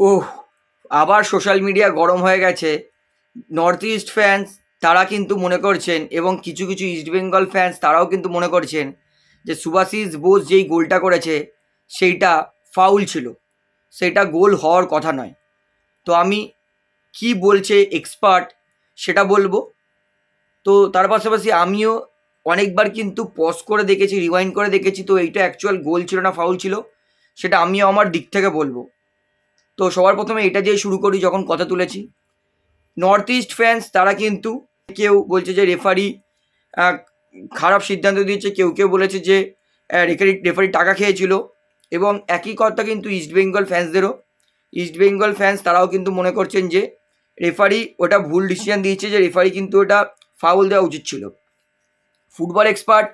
ওহ আবার social media গরম হয়ে গেছে। নর্থ ইস্ট ফ্যান্স তারা কিন্তু মনে করছেন এবং কিছু কিছু ইস্ট বেঙ্গল ফ্যান্স তারাও কিন্তু মনে করছেন যে সুভাশিস বোস যেই গোলটা করেছে, সেইটা ফাউল ছিল। সেটা গোল হওয়ার কথা নয়। তো আমি কি বলছে এক্সপার্ট সেটা বলব? তো তার পাশাপাশি আমিও অনেকবার কিন্তু পজ করে দেখেছি রিওয়াইন্ড করে দেখেছি, তো এইটা অ্যাকচুয়াল গোল ছিল না ফাউল ছিল, সেটা আমিও আমার দিক থেকে বলব। তো সবার প্রথমে এটা দিয়ে শুরু করি যখন কথা তুলেছি। নর্থ ইস্ট ফ্যান্স তারা কিন্তু কেউ বলছে যে রেফারি খারাপ সিদ্ধান্ত দিয়েছে, কেউ কেউ বলেছে যে রেফারি রেফারি টাকা খেয়েছিল এবং একই কথা কিন্তু ইস্ট বেঙ্গল ফ্যান্সদেরও ইস্ট বেঙ্গল ফ্যান্স তারাও কিন্তু মনে করছেন যে রেফারি ওটা ভুল ডিসিশন দিয়েছে যে রেফারি কিন্তু ওটা ফাউল দেওয়া উচিত ছিল। ফুটবল এক্সপার্ট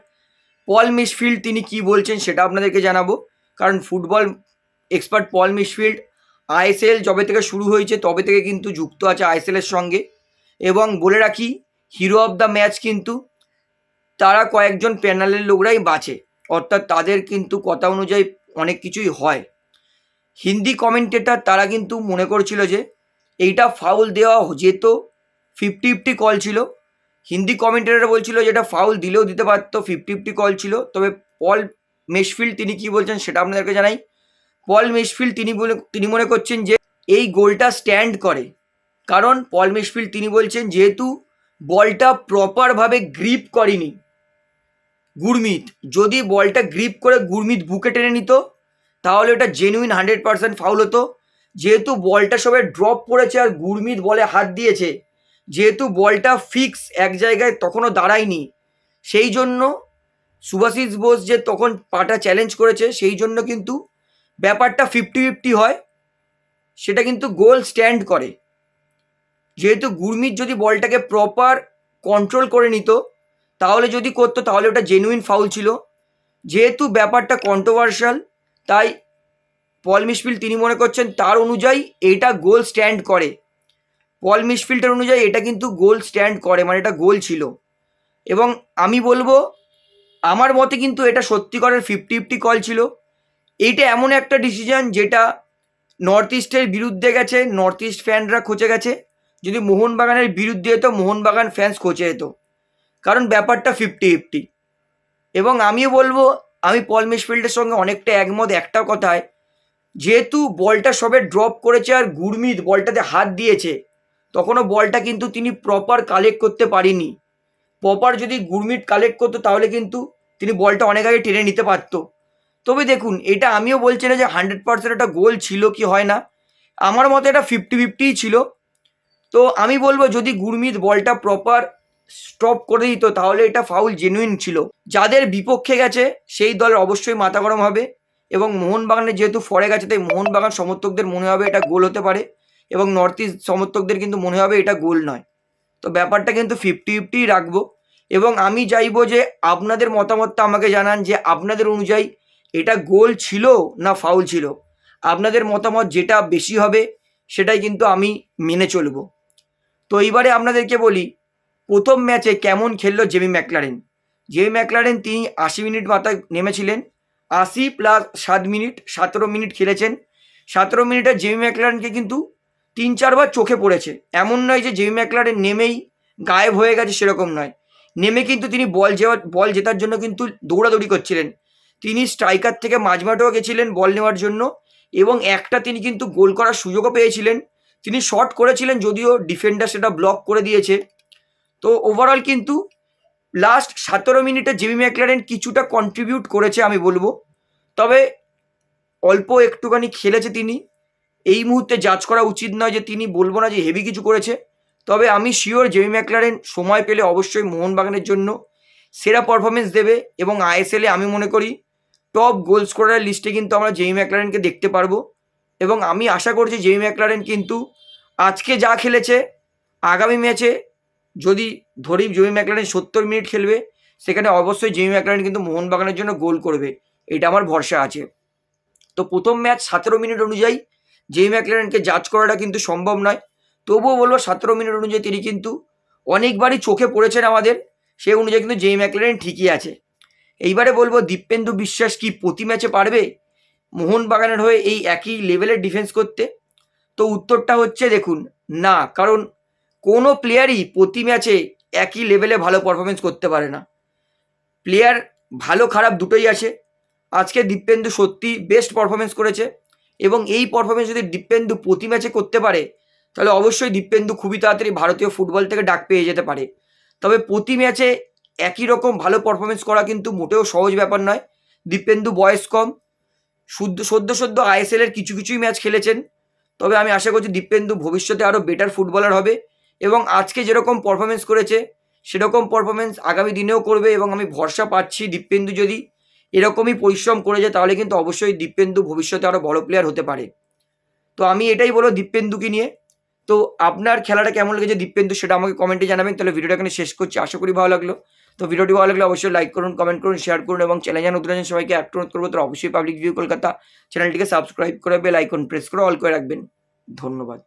পল মিসফিল্ড তিনি কি বলছেন সেটা আপনাদেরকে জানাব। কারণ football expert Paul Misfield ISL যবে থেকে শুরু হয়েছে, তবে থেকে কিন্তু যুক্ত আছে আইএসএলের সঙ্গে। এবং বলে রাখি হিরো অফ দ্য ম্যাচ কিন্তু তারা কয়েকজন প্যানেলের লোকরাই বাঁচে। অর্থাৎ তাদের কিন্তু কথা অনুযায়ী অনেক কিছুই হয়। হিন্দি কমেন্টেটার তারা কিন্তু মনে করছিল যে, এইটা ফাউল দেওয়া যেত ফিফটি ফিফটি কল ছিল। হিন্দি কমেন্টেটার বলছিল যেটা ফাউল দিলেও দিতে পারতো ফিফটি ফিফটি কল ছিল। তবে পল মেশফিল্ড তিনি কি বলছেন সেটা আপনাদেরকে জানাই। পল মেশফিল্ড তিনি বলে, তিনি মনে করছেন যে এই গোলটা স্ট্যান্ড করে। কারণ পল মেশফিল্ড তিনি বলছেন যেহেতু বলটা প্রপারভাবে গ্রিপ করেনি গুরমিত, যদি বলটা গ্রিপ করে গুরমিত বুকে টেনে নিত, তাহলে ওটা জেনুইন হান্ড্রেড পার্সেন্ট ফাউল হতো। যেহেতু বলটা সবে ড্রপ পড়েছে আর গুরমিত বলে হাত দিয়েছে, যেহেতু বলটা ফিক্স এক জায়গায় তখনও দাঁড়ায়নি, সেই জন্য সুভাশিস বোস যে তখন পাটা চ্যালেঞ্জ করেছে, সেই জন্য কিন্তু ব্যাপারটা ফিফটি ফিফটি হয়, সেটা কিন্তু গোল স্ট্যান্ড করে। যেহেতু গুরমিত যদি বলটাকে প্রপার কন্ট্রোল করে নিত, তাহলে যদি করতো, তাহলে ওটা জেনুইন ফাউল ছিল। যেহেতু ব্যাপারটা কন্ট্রোভার্সাল তাই পল মিসফিল্ড তিনি মনে করছেন তার অনুযায়ী এটা গোল স্ট্যান্ড করে। পল মিসফিল্ডের অনুযায়ী এটা কিন্তু গোল স্ট্যান্ড করে মানে এটা গোল ছিল। এবং আমি বলব, আমার মতে কিন্তু এটা সত্যিকারের ফিফটি ফিফটি কল ছিল। এইটা এমন একটা ডিসিশন যেটা নর্থ ইস্টের বিরুদ্ধে গেছে নর্থ ইস্ট ফ্যানরা খোঁচে গেছে। যদি মোহনবাগানের বিরুদ্ধে হতো, মোহনবাগান ফ্যান্স খোঁচে যেত। কারণ ব্যাপারটা ফিফটি ফিফটি এবং আমিও বলব, আমি পল মিসফিল্ডের সঙ্গে অনেকটা একমত একটা কথায়, যেহেতু বলটা সবে ড্রপ করেছে আর গুরমিত বলটাতে হাত দিয়েছে, তখনও বলটা কিন্তু তিনি প্রপার কালেক্ট করতে পারিনি। প্রপার যদি গুরমিট কালেক্ট করতো, তাহলে কিন্তু তিনি বলটা অনেক আগে টেনে নিতে পারতো। তবে দেখুন, এটা আমিও বলছি না যে হান্ড্রেড পার্সেন্ট একটা গোল ছিল কি হয় না। আমার মতে এটা ফিফটি ফিফটিই ছিল। তো আমি বলব, যদি গুরমিত বলটা প্রপার স্টপ করে দিত, তাহলে এটা ফাউল জেনুইন ছিল। যাদের বিপক্ষে গেছে, সেই দলের অবশ্যই মাথা গরম হবে। এবং মোহনবাগানে যেহেতু ফরে গেছে, তাই মোহনবাগান সমর্থকদের মনে হবে এটা গোল হতে পারে। এবং নর্থ ইস্ট সমর্থকদের কিন্তু মনে হবে এটা গোল নয়। তো ব্যাপারটা কিন্তু ফিফটি ফিফটিই রাখব। এবং আমি চাইব যে আপনাদের মতামতটা আমাকে জানান যে আপনাদের অনুযায়ী এটা গোল ছিল না ফাউল ছিল? আপনাদের মতামত যেটা বেশি হবে, সেটাই কিন্তু আমি মেনে চলবো। তো এইবারে আপনাদেরকে বলি, প্রথম ম্যাচে কেমন খেললো জেমি ম্যাকলারেন? জেমি ম্যাকলারেন তিনি আশি মিনিট মাথায় নেমেছিলেন, আশি প্লাস সাত মিনিট, সতেরো মিনিট খেলেছেন। সতেরো মিনিটে জেমি ম্যাকলারেনকে কিন্তু তিন চারবার চোখে পড়েছে। এমন নয় যে জেমি ম্যাকলারেন নেমেই গায়েব হয়ে গেছে সেরকম নয়। নেমে কিন্তু তিনি বল যাওয়ার বল জেতার জন্য কিন্তু দৌড়াদৌড়ি করছিলেন। তিনি স্ট্রাইকার থেকে মাঝমাঠেও গেছিলেন বল নেওয়ার জন্য এবং একটা তিনি কিন্তু গোল করার সুযোগও পেয়েছিলেন। তিনি শট করেছিলেন যদিও ডিফেন্ডার সেটা ব্লক করে দিয়েছে। তো ওভারঅল কিন্তু লাস্ট সতেরো মিনিটে জিমি ম্যাকলারেন কিছুটা কন্ট্রিবিউট করেছে আমি বলব। তবে অল্প একটুখানি খেলেছে তিনি। এই মুহূর্তে জাজ করা উচিত নয় যে তিনি বলব না যে হেভি কিছু করেছে। তবে আমি শিওর জেমি ম্যাকলারেন সময় পেলে অবশ্যই মোহনবাগানের জন্য সেরা পারফরমেন্স দেবে এবং আইএসএলে আমি মনে করি টপ গোল স্কোরার লিস্টে কিন্তু আমরা জেমি ম্যাকলারেনকে দেখতে পারব। এবং আমি আশা করছি জেমি ম্যাকলারেন কিন্তু আজকে যা খেলেছে, আগামী ম্যাচে যদি ধরি জেমি ম্যাকলারেন সত্তর মিনিট খেলবে, সেখানে অবশ্যই জেমি ম্যাকলারেন কিন্তু মোহনবাগানের জন্য গোল করবে। এটা আমার ভরসা আছে। তো প্রথম ম্যাচ সতেরো মিনিট অনুযায়ী জেমি ম্যাকলারেনকে জাজ করাটা কিন্তু সম্ভব নয়। তবুও বলব সতেরো মিনিট অনুযায়ী তিনি কিন্তু অনেকবারই চোখে পড়েছেন আমাদের। সেই অনুযায়ী কিন্তু জেমি ম্যাকলারেন ঠিকই আছে। এইবারে বলব দীপেন্দু বিশ্বাস কি প্রতি ম্যাচে পারবে? মোহনবাগানের হয়ে এই একই লেভেলের ডিফেন্স করতে? তো উত্তরটা হচ্ছে দেখুন, না, কারণ কোনো প্লেয়ারই প্রতি ম্যাচে একই লেভেলে ভালো পারফরমেন্স করতে পারে না। প্লেয়ার ভালো খারাপ দুটোই আছে। আজকে দীপেন্দু সত্যি বেস্ট পারফরমেন্স করেছে এবং এই পারফরমেন্স যদি দীপেন্দু প্রতি ম্যাচে করতে পারে, তাহলে অবশ্যই দীপেন্দু খুবই তাড়াতাড়ি ভারতীয় ফুটবল থেকে ডাক পেয়ে যেতে পারে। তবে প্রতি ম্যাচে একই রকম ভালো পারফরমেন্স করা কিন্তু মোটেও সহজ ব্যাপার নয়। দীপেন্দু বয়স কম। শুদ্ধ, সদ্য সদ্য আইএসএল এর কিছু, কিছুই ম্যাচ খেলেছেন। তবে আমি আশা করছি দীপেন্দু ভবিষ্যতে আরও বেটার ফুটবলার হবে এবং আজকে যেরকম পারফরমেন্স করেছে, সেরকম পারফরমেন্স আগামী দিনেও করবে এবং আমি ভরসা পাচ্ছি দীপেন্দু যদি এরকমই পরিশ্রম করে যায়, তাহলে কিন্তু অবশ্যই দীপেন্দু ভবিষ্যতে আরও বড় প্লেয়ার হতে পারে। তো আমি এটাই বলব দীপেন্দুকে নিয়ে। তো আপনার খেলাটা কেমন লেগেছে দীপেন্দু, সেটা আমাকে কমেন্টে জানাবেন। তাহলে ভিডিওটা এখানে শেষ করছি। আশা করি ভালো লাগল। তো ভিডিওটি ভালো লাগলে অবশ্যই লাইক করুন কমেন্ট করুন শেয়ার করুন এবং চ্যানেল যেন নতুন আছেন সবাইকে অ্যাক্ট অনুরোধ করব তো অবশ্যই পাবলিক ভিউ কলকাতা চ্যানেলটিকে সাবস্ক্রাইব করে বেল আইকন প্রেস করে অল করে রাখবেন। ধন্যবাদ।